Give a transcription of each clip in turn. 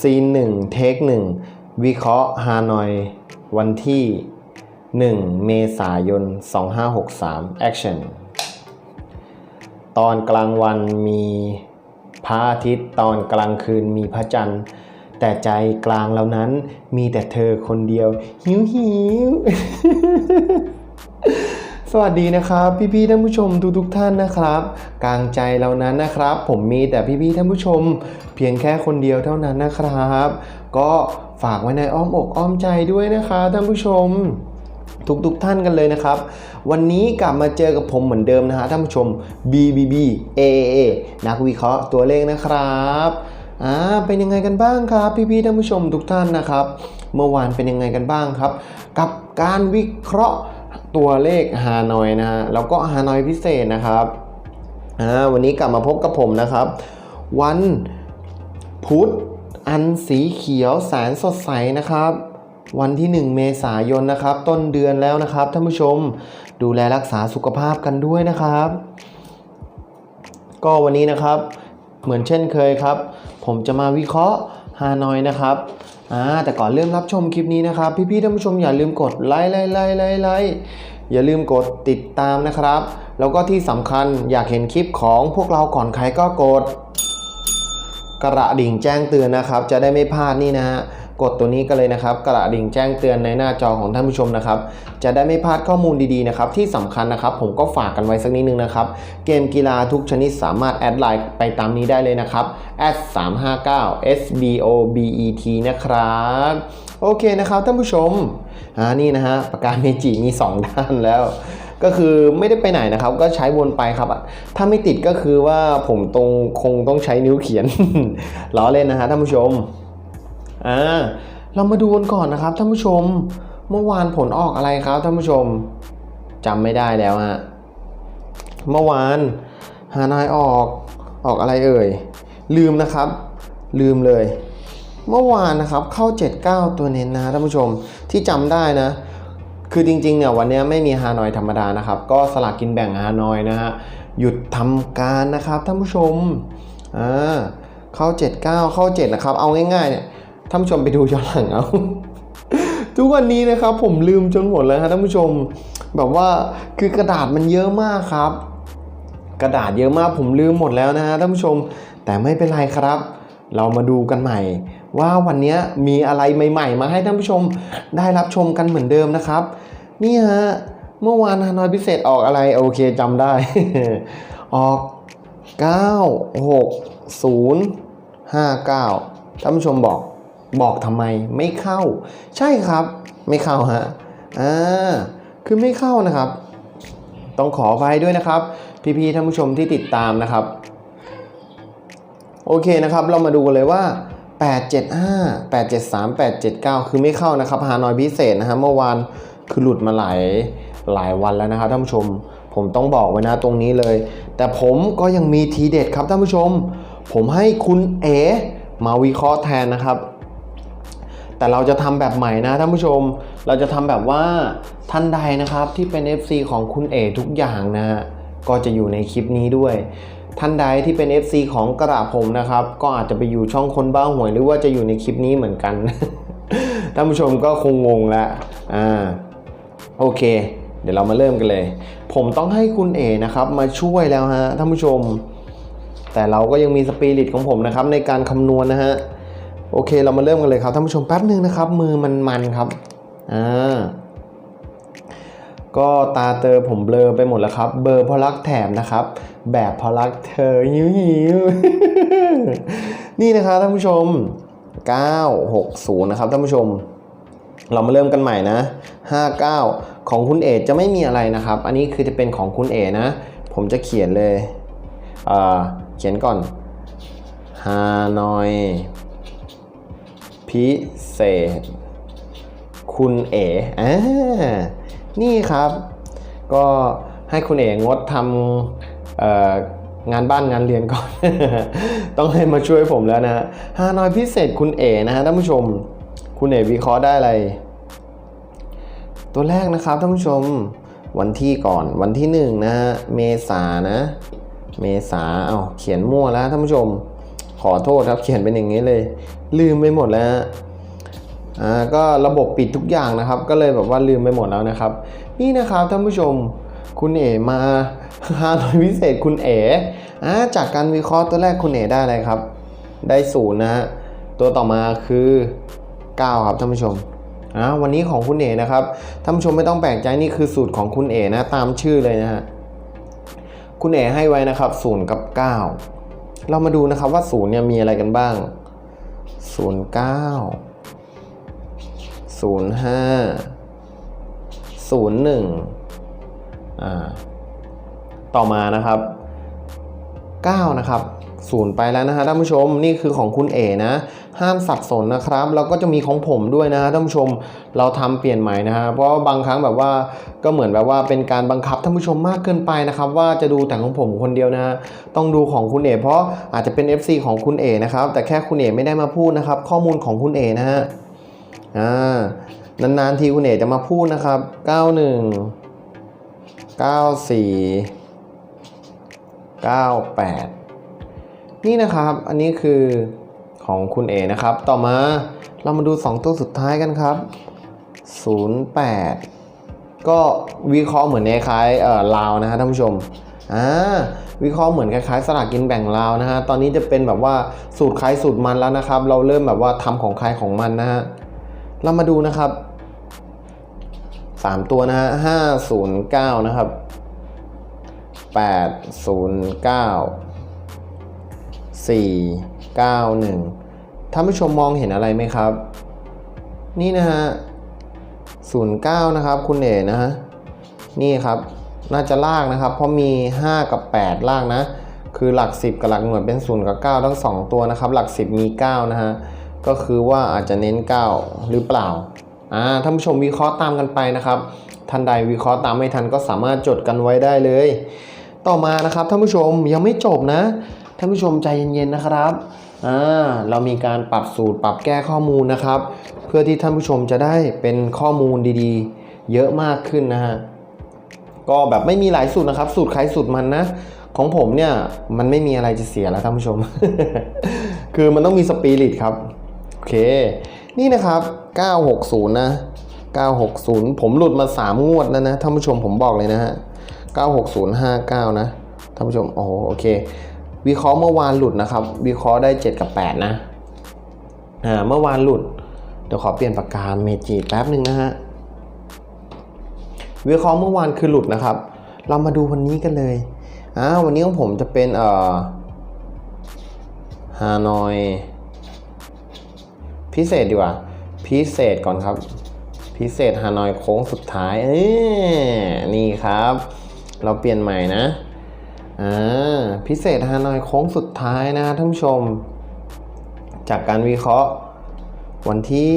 ซีนหนึ่งเทคหนึ่งวิเคราะห์ฮานอย วันที่ 1 เมษายน 2563 Action ตอนกลางวันมีพระอาทิตย์ตอนกลางคืนมีพระจันทร์ แต่ใจกลางเหล่านั้นมีแต่เธอคนเดียว หิวหิว สวัสดีนะครับพี่ๆท่านผู้ชมทุกๆท่านนะครับ กลางใจเหล่านั้นนะครับ ผมมีแต่พี่ๆท่านผู้ชม เพียงแค่คนเดียวเท่านั้นนะครับ ก็ฝากไว้ในอ้อมอกอ้อมใจด้วยนะครับท่านผู้ชม ทุกๆท่านกันเลยนะครับ วันนี้กลับมาเจอกับผมเหมือนเดิมนะฮะท่านผู้ชม BBB AAA นักวิเคราะห์ตัวเลขนะครับอ่าเป็นยังไงกันบ้างครับ พี่ๆท่านผู้ชมทุกท่านนะครับ เมื่อวานเป็นยังไงกันบ้างครับ กับการวิเคราะห์ ตัวเลขฮานอยนะฮะแล้วก็ฮานอยพิเศษนะครับวันนี้กลับมาพบกับผมนะครับ วันพุธอันสีเขียวแสนสดใสนะครับ วันที่ 1 เมษายนนะครับ ต้นเดือนแล้วนะครับท่านผู้ชมดูแลรักษาสุขภาพกันด้วยนะครับ ก็วันนี้นะครับเหมือนเช่นเคยครับ ผมจะมาวิเคราะห์ฮานอยนะครับ อ่าแต่ก่อนเริ่มรับชมคลิปนี้นะครับ พี่ๆท่านผู้ชมอย่าลืมกดไลค์ไลค์ไลค์ไลค์ไลค์อย่าลืมกดติดตามนะครับ แล้วก็ที่สำคัญอยากเห็นคลิปของพวกเราก่อนใครก็กด กระดิ่งแจ้งเตือนนะครับ จะได้ไม่พลาดนี่นะฮะ กดตัวนี้กันเลยนะครับ กระดิ่งแจ้งเตือนในหน้าจอของท่านผู้ชมนะครับ จะได้ไม่พลาดข้อมูลดีๆนะครับ ที่สำคัญนะครับ ผมก็ฝากกันไว้สักนิดนึงนะครับ เกมกีฬาทุกชนิดสามารถแอดไลน์ไปตามนี้ได้เลยนะครับ s @359 sbobet นะครับ โอเคนะครับท่านผู้ชมอ่านี่นะฮะปากกาเมจิมี 2 ด้านแล้วก็คือไม่ได้ไปไหนนะครับก็ใช้วนไปครับ ถ้าไม่ติดก็คือว่าผมตรงคงต้องใช้นิ้วเขียนล้อเล่นนะฮะท่านผู้ชม อ่าเรามาดูกันก่อนนะครับท่านผู้ชม เมื่อวานผลออกอะไรครับท่านผู้ชมจำไม่ได้แล้วฮะ เมื่อวานฮานายออกออกอะไรเอ่ย ลืมนะครับ ลืมเลย เมื่อวานนะครับเข้า 79 ตัวเน้นนะท่านผู้ชมที่จำได้นะคือจริงๆเนี่ยวันนี้ไม่มีฮานอยธรรมดานะครับ ก็สลากกินแบ่งฮานอยนะฮะหยุดทำการนะครับท่านผู้ชมอ่าเข้า 79 เข้า 7 นะครับ เอาง่ายๆเนี่ย ท่านผู้ชมไปดูย้อนหลังเอาทุกวันนี้นะครับผมลืมจนหมดเลยครับท่านผู้ชมแบบว่าคือกระดาษมันเยอะมากครับ กระดาษเยอะมากผมลืมหมดแล้วนะฮะท่านผู้ชม แต่ไม่เป็นไรครับ เรามาดูกันใหม่ ว่าวันนี้มีอะไรใหม่ ๆ มาให้ท่านผู้ชมได้รับชมกันเหมือนเดิมนะครับนี่ฮะเมื่อวานฮานอยพิเศษออกอะไรโอเคจำได้ ออก 9 6 0 5 9ท่านผู้ชมบอก บอกทำไมไม่เข้า ใช่ครับ ไม่เข้าฮะอ่าคือไม่เข้านะครับ ต้องขออภัยด้วยนะครับ พี่ๆท่านผู้ชมที่ติดตามนะครับ โอเคนะครับ เรามาดูกันเลยว่า 875 873 879 คือไม่เข้านะครับฮานอยพิเศษนะฮะเมื่อวานคือหลุดมาหลายหลายวันแล้วนะครับท่านผู้ชม ผมต้องบอกไว้นะตรงนี้เลย แต่ผมก็ยังมีทีเด็ดครับท่านผู้ชม ผมให้คุณเอมาวิเคราะห์แทนนะครับ แต่เราจะทำแบบใหม่นะท่านผู้ชม เราจะทำแบบว่าท่านใดนะครับที่เป็น FC ของคุณเอทุกอย่างนะฮะก็จะอยู่ในคลิปนี้ด้วย ท่านใดที่เป็น FC ของกระผมนะครับ ก็อาจจะไปอยู่ช่องคนบ้าหวยหรือว่าจะอยู่ในคลิปนี้เหมือนกันท่านผู้ชมก็คงงงล้วอ่าโอเค เดี๋ยวเรามาเริ่มกันเลย ผมต้องให้คุณเอนะครับมาช่วยแล้วฮะท่านผู้ชม แต่เราก็ยังมีสปิริตของผมนะครับในการคำนวณนะฮะ โอเคเรามาเริ่มกันเลยครับท่านผู้ชมแป๊บหนึ่งนะครับ มือมันมันครับอ่าก็ตาเตอผมเบลอไปหมดแล้วครับ เบอร์พราะรักแถมนะครับ แบบพราะรักเธอหิวหิวนี่นะครับท่านผู้ชม 960 นะครับท่านผู้ชม เรามาเริ่มกันใหม่นะ 59 ของคุณเอจะไม่มีอะไรนะครับ อันนี้คือจะเป็นของคุณเอนะ ผมจะเขียนเลยอ่าเขียนก่อนฮานอย พิเศษ คุณเอ๋อ่านี่ครับ ก็ให้คุณเอ๋งดทำงานบ้านงานเรียนก่อน ต้องให้มาช่วยผมแล้วนะฮะฮานอยพิเศษคุณเอ๋นะฮะท่านผู้ชม คุณเอ๋วิเคราะห์ได้อะไร ตัวแรกนะครับท่านผู้ชมวันที่ก่อนวันที่หนึ่งนะฮะเมษานะ เมษาเอาเขียนมั่วแล้วท่านผู้ชม ขอโทษครับเขียนเป็นอย่างนี้เลย ลืมไปหมดแล้วอ่าก็ระบบปิดทุกอย่างนะครับ ก็เลยแบบว่าลืมไปหมดแล้วนะครับ นี่นะครับท่านผู้ชมคุณเอ๋มาฮานอยพิเศษคุณเอ๋อ่าจากการวิเคราะห์ตัวแรกคุณเอ๋ได้อะไรครับ ได้ศูนย์นะฮะตัวต่อมาคือ 9 ครับท่านผู้ชมอ่าวันนี้ของคุณเอ๋นะครับท่านผู้ชมไม่ต้องแปลกใจนี่คือสูตรของคุณเอ๋นะตามชื่อเลยนะฮะคุณเอ๋ให้ไว้นะครับ0กับ 9 เรามาดูนะครับว่าศูนย์เนี่ยมีอะไรกันบ้าง 0 9 0 5 0 1อ่าต่อมานะครับ 9 นะครับ ศูนย์ไปแล้วนะฮะท่านผู้ชมนี่คือของคุณเอนะ ห้ามสับสนนะครับ แล้วก็จะมีของผมด้วยนะฮะท่านผู้ชมเราทำเปลี่ยนใหม่นะฮะเพราะบางครั้งแบบว่าก็เหมือนแบบว่าเป็นการบังคับท่านผู้ชมมากเกินไปนะครับ ว่าจะดูแต่ของผมคนเดียวนะฮะต้องดูของคุณเอเพราะอาจจะเป็น FC ของคุณเอนะครับ แต่แค่คุณเอไม่ได้มาพูดนะครับ ข้อมูลของคุณเอนะฮะอ่านานๆทีคุณเอจะมาพูดนะครับ 91 94 98 นี่นะครับ อันนี้คือของคุณเอนะครับ ต่อมาเรามาดู 2 ตัวสุดท้ายกันครับ 08 ก็วิเคราะห์เหมือนคล้ายๆเอ่อลาวนะฮะท่านผู้ชมอ่าวิเคราะห์เหมือนคล้ายๆสลากกินแบ่งลาวนะฮะ ตอนนี้จะเป็นแบบว่าสูตรใครสูตรมันแล้วนะครับ เราเริ่มแบบว่าทำของใครของมันนะฮะ เรามาดูนะครับ 3 ตัวนะฮะ509นะครับ 491ท่านผู้ชมมองเห็นอะไรไหมครับ นี่นะฮะ09 นะครับ คุณเอ๋นะฮะนี่ครับน่าจะลากนะครับ เพราะมี 5 กับ 8 ลากนะ คือหลัก 10 กับหลักหน่วยเป็น0กับ 9 ทั้ง 2 ตัวนะครับ หลัก 10 มี 9 นะฮะก็คือว่าอาจจะเน้น 9 หรือเปล่าอ่าท่านผู้ชมวิเคราะห์ตามกันไปนะครับท่านใดวิเคราะห์ตามไม่ทันก็สามารถจดกันไว้ได้เลย ต่อมานะครับท่านผู้ชมยังไม่จบนะ ท่านผู้ชมใจเย็นๆนะครับอ่าเรามีการปรับสูตรปรับแก้ข้อมูลนะครับ เพื่อที่ท่านผู้ชมจะได้เป็นข้อมูลดีๆ เยอะมากขึ้นนะฮะก็แบบไม่มีหลายสูตรนะครับ สูตรใครสูตรมันนะ ของผมเนี่ยมันไม่มีอะไรจะเสียแล้วท่านผู้ชม คือมันต้องมีสปิริตครับโอเค นี่นะครับ 960 นะ 960 ผมหลุดมา 3 งวดแล้วนะท่านผู้ชมผมบอกเลยนะฮะ 96059 นะท่านผู้ชม โอ้โห โอเค วิเคราะห์เมื่อวานหลุดนะครับ วิเคราะห์ได้ 7 กับ 8 นะอ่าเมื่อวานหลุด เดี๋ยวขอเปลี่ยนปากกาเมจิแป๊บหนึ่งนะฮะวิเคราะห์เมื่อวานคือหลุดนะครับ เรามาดูวันนี้กันเลยอ่าวันนี้ของผมจะเป็นเอ่อฮานอย พิเศษดีกว่า พิเศษก่อนครับ พิเศษฮานอยโค้งสุดท้ายเอ้ยนี่ครับ เราเปลี่ยนใหม่นะ อ่าพิเศษฮานอยโค้งสุดท้ายนะท่านผู้ชม จากการวิเคราะห์ วันที่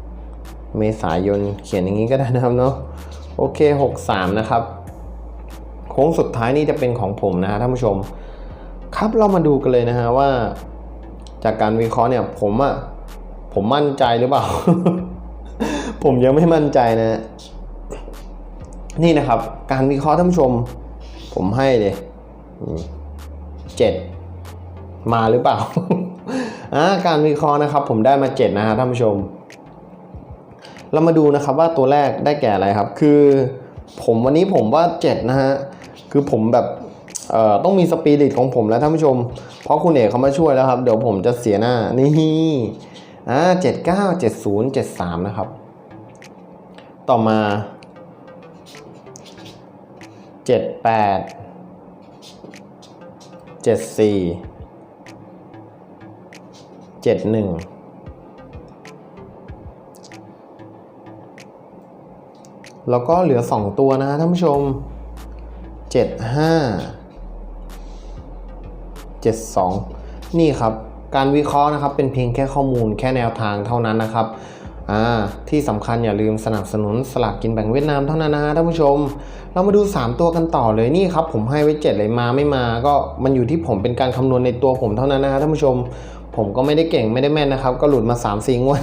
1 เมษายนเขียนอย่างนี้ก็ได้นะครับเนาะโอเค 63 นะครับ โค้งสุดท้ายนี่จะเป็นของผมนะฮะท่านผู้ชม ครับเรามาดูกันเลยนะฮะว่า จากการวิเคราะห์เนี่ยผมอะผมมั่นใจหรือเปล่า ผมยังไม่มั่นใจนะ นี่นะครับ การวิเคราะห์ท่านผู้ชม ผมให้เลยเจ็ดมาหรือเปล่าอ่าการวิเคราะห์นะครับ ผมได้มาเจ็ดนะฮะท่านผู้ชม เรามาดูนะครับว่าตัวแรกได้แก่อะไรครับ คือ ผมวันนี้ผมว่าเจ็ดนะฮะคือผมแบบเอ่อต้องมีสปิริตของผมแล้วท่านผู้ชม เพราะคุณเอกเขามาช่วยแล้วครับ เดี๋ยวผมจะเสียหน้า นี่อ่าเจ็ดเก้าเจ็ดศูนย์เจ็ดสามนะครับ ต่อมา เจ็ดแปดเจ็ดสี่เจ็ดหนึ่งแล้วก็เหลือ 2 ตัวนะท่านผู้ชม 75 72 นี่ครับ การวิเคราะห์นะครับเป็นเพียงแค่ข้อมูลแค่แนวทางเท่านั้นนะครับ อ่าที่สำคัญอย่าลืมสนับสนุนสลากกินแบ่งเวียดนามเท่านั้นนะท่านผู้ชม เรามาดู 3 ตัวกันต่อเลยนี่ครับผมให้ไว้ 7 เลยมาไม่มา ก็มันอยู่ที่ผมเป็นการคำนวณในตัวผมเท่านั้นนะฮะท่านผู้ชม ผมก็ไม่ได้เก่งไม่ได้แม่นนะครับ ก็หลุดมา3 4งวด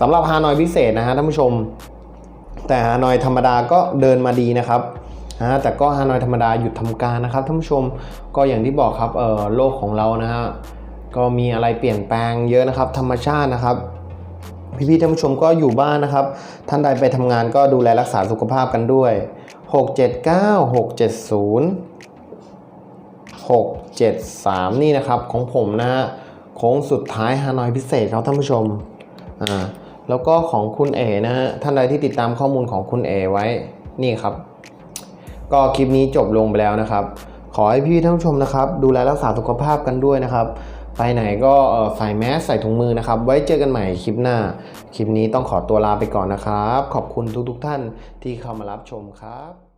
สำหรับฮานอยพิเศษนะฮะท่านผู้ชม แต่ฮานอยธรรมดาก็เดินมาดีนะครับนะแต่ก็ฮานอยธรรมดาหยุดทำการนะครับท่านผู้ชมก็อย่างที่บอกครับเออโลกของเรานะฮะก็มีอะไรเปลี่ยนแปลงเยอะนะครับ ธรรมชาตินะครับ พี่ๆท่านผู้ชมก็อยู่บ้านนะครับ ท่านใดไปทำงานก็ดูแลรักษาสุขภาพกันด้วย 679 670 673 นี่นะครับของผมนะฮะโค้งสุดท้ายฮานอยพิเศษครับท่านผู้ชมอ่าแล้วก็ของคุณเอนะฮะท่านใดที่ติดตามข้อมูลของคุณเอไว้นี่ครับ ก็คลิปนี้จบลงไปแล้วนะครับ ขอให้พี่ท่านผู้ชมนะครับ ดูแลรักษาสุขภาพกันด้วยนะครับ ไปไหนก็ใส่แมสใส่ถุงมือนะครับ ไว้เจอกันใหม่คลิปหน้า คลิปนี้ต้องขอตัวลาไปก่อนนะครับ ขอบคุณทุกๆท่านที่เข้ามารับชมครับ